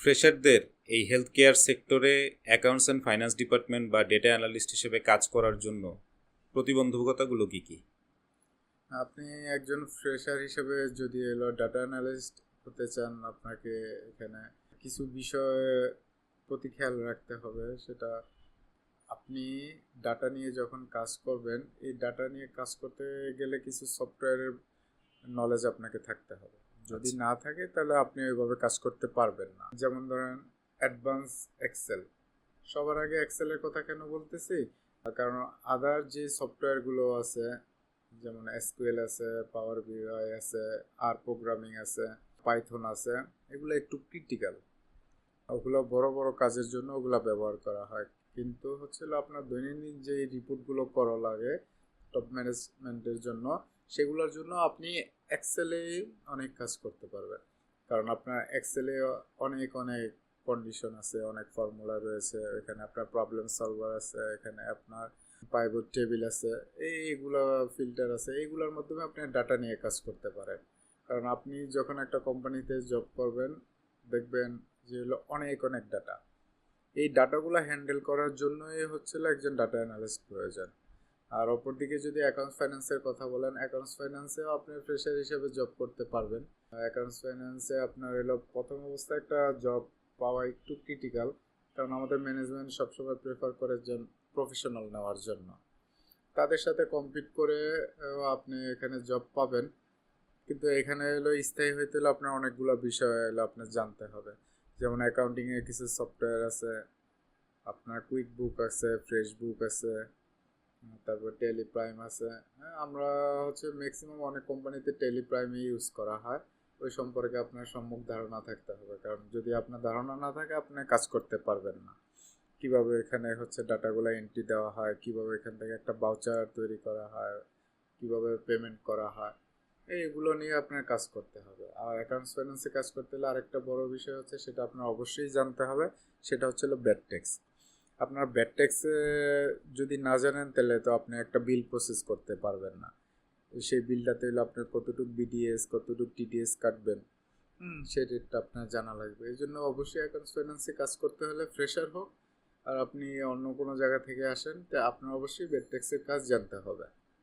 ফ্রেশারদের এই health care সেক্টরে accounts and finance department বা ডেটা অ্যানালিস্ট হিসেবে কাজ করার জন্য প্রতিবন্ধকতাগুলো কী কী? আপনি একজন ফ্রেশার হিসেবে যদি এলো ডাটা অ্যানালিস্ট হতে চান, আপনাকে এখানে কিছু বিষয়ে প্রতি খেয়াল রাখতে হবে। সেটা আপনি ডাটা নিয়ে যখন কাজ করবেন, এই ডাটা নিয়ে কাজ করতে গেলে কিছু সফটওয়্যারের নলেজ আপনাকে থাকতে হবে। যদি। না থাকে, তাহলে আপনি ওইভাবে কাজ করতে পারবেন না। যেমন ধরেন, অ্যাডভান্স এক্সেল। সবার আগে এক্সেলের কথা কেন বলতেছি? কারণ আদার যে সফটওয়্যারগুলো আছে, যেমন এসকিউএল আছে, পাওয়ার বিআই আছে, আর প্রোগ্রামিং আছে, পাইথন আছে, এগুলো একটু ক্রিটিক্যাল। ওগুলো বড় বড় কাজের জন্য ওগুলো ব্যবহার করা হয়। কিন্তু হচ্ছিল আপনার দৈনন্দিন যে রিপোর্টগুলো করা লাগে টপ ম্যানেজমেন্টের জন্য সেগুলোর জন্য আপনি এক্সেলে অনেক কাজ করতে পারবেন। কারণ আপনার এক্সেলে অনেক অনেক কন্ডিশন আছে, অনেক ফর্মুলা রয়েছে, এখানে আপনার প্রবলেম সলভার আছে, এখানে আপনার পাইভট টেবিল আছে, এইগুলো ফিল্টার আছে, এইগুলোর মাধ্যমে আপনি ডাটা নিয়ে কাজ করতে পারেন। কারণ আপনি যখন একটা কোম্পানিতে জব করবেন, দেখবেন যে হলো অনেক অনেক ডাটা এই ডাটাগুলো হ্যান্ডেল করার জন্যই হচ্ছিল একজন ডাটা অ্যানালিস্ট প্রয়োজন। আর অপরদিকে যদি অ্যাকাউন্টস ফাইন্যান্সের কথা বলেন অ্যাকাউন্টস ফাইন্যান্সেও আপনি ফ্রেশার হিসেবে জব করতে পারবেন। অ্যাকাউন্টস ফাইন্যান্সে আপনার এলো প্রথম অবস্থায় একটা জব পাওয়া একটু ক্রিটিক্যাল কারণ আমাদের ম্যানেজমেন্ট সবসময় প্রেফার করে প্রফেশনাল নেওয়ার জন্য। তাদের সাথে কম্পিট করে আপনি এখানে জব পাবেন। কিন্তু এখানে এলো স্থায়ী হইতে হলে আপনার অনেকগুলো বিষয় হলো আপনার জানতে হবে। যেমন অ্যাকাউন্টিংয়ে কিছু সফটওয়্যার আছে, আপনার কুইক বুক আছে ফ্রেশ বুক আছে তারপর টেলিপ্রাইম আছে। হ্যাঁ আমরা হচ্ছে ম্যাক্সিমাম অনেক কোম্পানিতে টেলি প্রাইমই ইউজ করা হয়। ওই সম্পর্কে আপনার সম্মুখ ধারণা থাকতে হবে। কারণ যদি আপনার ধারণা না থাকে, আপনি কাজ করতে পারবেন না। কীভাবে এখানে হচ্ছে ডাটাগুলো এন্ট্রি দেওয়া হয়, কীভাবে এখান থেকে একটা বাউচার তৈরি করা হয়, কীভাবে পেমেন্ট করা হয়, এইগুলো নিয়ে আপনার কাজ করতে হবে। আর অ্যাকাউন্টস ফাইন্যান্সে কাজ করতে হলে আরেকটা বড় বিষয় হচ্ছে, সেটা আপনার অবশ্যই জানতে হবে। সেটা হচ্ছে ব্যাড ট্যাক্স আপনার ব্যাড ট্যাক্সে যদি না জানেন, তাহলে তো আপনি একটা বিল প্রসেস করতে পারবেন না। সেই বিলটাতে হলে আপনার কতটুকু বিডিএস কতটুকু টিডিএস কাটবেন। সেই রেটটা আপনার জানা লাগবে। এই জন্য অবশ্যই অ্যাকাউন্টস ফাইন্যান্সে কাজ করতে হলে ফ্রেশার হোক আর আপনি অন্য কোনো জায়গা থেকে আসেন, তা আপনার অবশ্যই বেড ট্যাক্সের কাজ জানতে হবে।